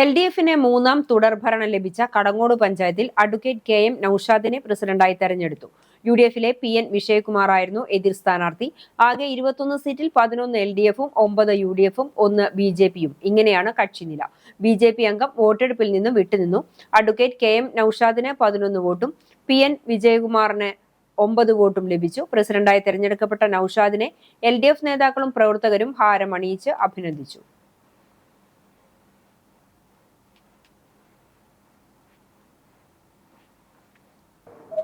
L D എഫിന് മൂന്നാം തുടർ ഭരണം ലഭിച്ച കടങ്ങോട് പഞ്ചായത്തിൽ അഡ്വക്കേറ്റ് കെ എം നൌഷാദിനെ പ്രസിഡന്റായി തെരഞ്ഞെടുത്തു. യു ഡി എഫിലെ പി എൻ വിജയകുമാർ ആയിരുന്നു എതിർ സ്ഥാനാർത്ഥി. ആകെ ഇരുപത്തൊന്ന് സീറ്റിൽ പതിനൊന്ന് എൽ ഡി എഫും ഒമ്പത് യു ഡി എഫും ഒന്ന് ബി ജെ പിയും ഇങ്ങനെയാണ് കക്ഷിനില ബി ജെ പി അംഗം വോട്ടെടുപ്പിൽ നിന്നും വിട്ടുനിന്നു. അഡ്വക്കേറ്റ് കെ എം നൌഷാദിന് പതിനൊന്ന് വോട്ടും പി എൻ വിജയകുമാറിന് ഒമ്പത് വോട്ടും ലഭിച്ചു. പ്രസിഡന്റായി തെരഞ്ഞെടുക്കപ്പെട്ട നൌഷാദിനെ എൽ ഡി എഫ് നേതാക്കളും പ്രവർത്തകരും ഹാരമണിയിച്ച് അഭിനന്ദിച്ചു.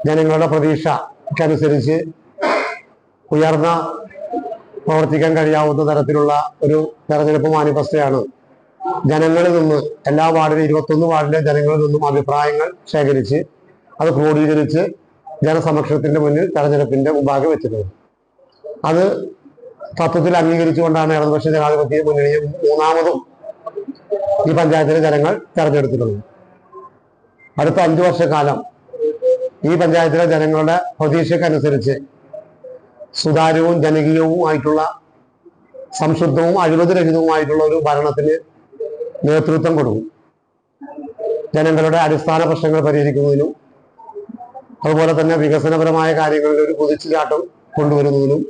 ജനങ്ങളുടെ പ്രതീക്ഷയ്ക്കനുസരിച്ച് ഉയർന്ന പ്രവർത്തിക്കാൻ കഴിയാവുന്ന തരത്തിലുള്ള ഒരു തെരഞ്ഞെടുപ്പ് മാനിഫെസ്റ്റോയാണ്. ജനങ്ങളിൽ നിന്ന് എല്ലാ വാർഡിലും ഇരുപത്തൊന്ന് വാർഡിലെ ജനങ്ങളിൽ നിന്നും അഭിപ്രായങ്ങൾ ശേഖരിച്ച് അത് ക്രോഡീകരിച്ച് ജനസമക്ഷത്തിന്റെ മുന്നിൽ തെരഞ്ഞെടുപ്പിന്റെ മുമ്പാകെ വെച്ചിട്ടുണ്ട്. അത് തത്വത്തിൽ അംഗീകരിച്ചുകൊണ്ടാണ് ഇടതുപക്ഷ ജനാധിപത്യ മുന്നണിയെ മൂന്നാമതും ഈ പഞ്ചായത്തിലെ ജനങ്ങൾ തെരഞ്ഞെടുത്തിട്ടുള്ളത്. അടുത്ത അഞ്ചു വർഷക്കാലം ഈ പഞ്ചായത്തിലെ ജനങ്ങളുടെ പ്രതീക്ഷക്കനുസരിച്ച് സുതാര്യവും ജനകീയവുമായിട്ടുള്ള സംശുദ്ധവും അഴിമതിരഹിതവുമായിട്ടുള്ള ഒരു ഭരണത്തിന് നേതൃത്വം കൊടുക്കും. ജനങ്ങളുടെ അടിസ്ഥാന പ്രശ്നങ്ങൾ പരിഹരിക്കുന്നതിനും അതുപോലെ തന്നെ വികസനപരമായ കാര്യങ്ങളിൽ ഒരു കുതിച്ചുചാട്ടം കൊണ്ടുവരുന്നതിനും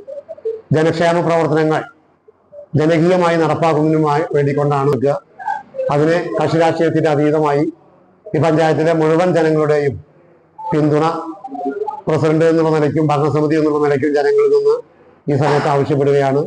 ജനക്ഷേമ പ്രവർത്തനങ്ങൾ ജനകീയമായി നടപ്പാക്കുന്നതിനുമായി വേണ്ടിക്കൊണ്ടാണ് നിൽക്കുക. അതിന് കക്ഷി അതീതമായി ഈ പഞ്ചായത്തിലെ മുഴുവൻ ജനങ്ങളുടെയും പിന്തുണ പ്രസിഡന്റ് എന്നുള്ള നിലയ്ക്കും ഭരണസമിതി എന്നുള്ള നിലയ്ക്കും ജനങ്ങളിൽ നിന്ന് ഈ സമയത്ത് ആവശ്യപ്പെടുകയാണ്.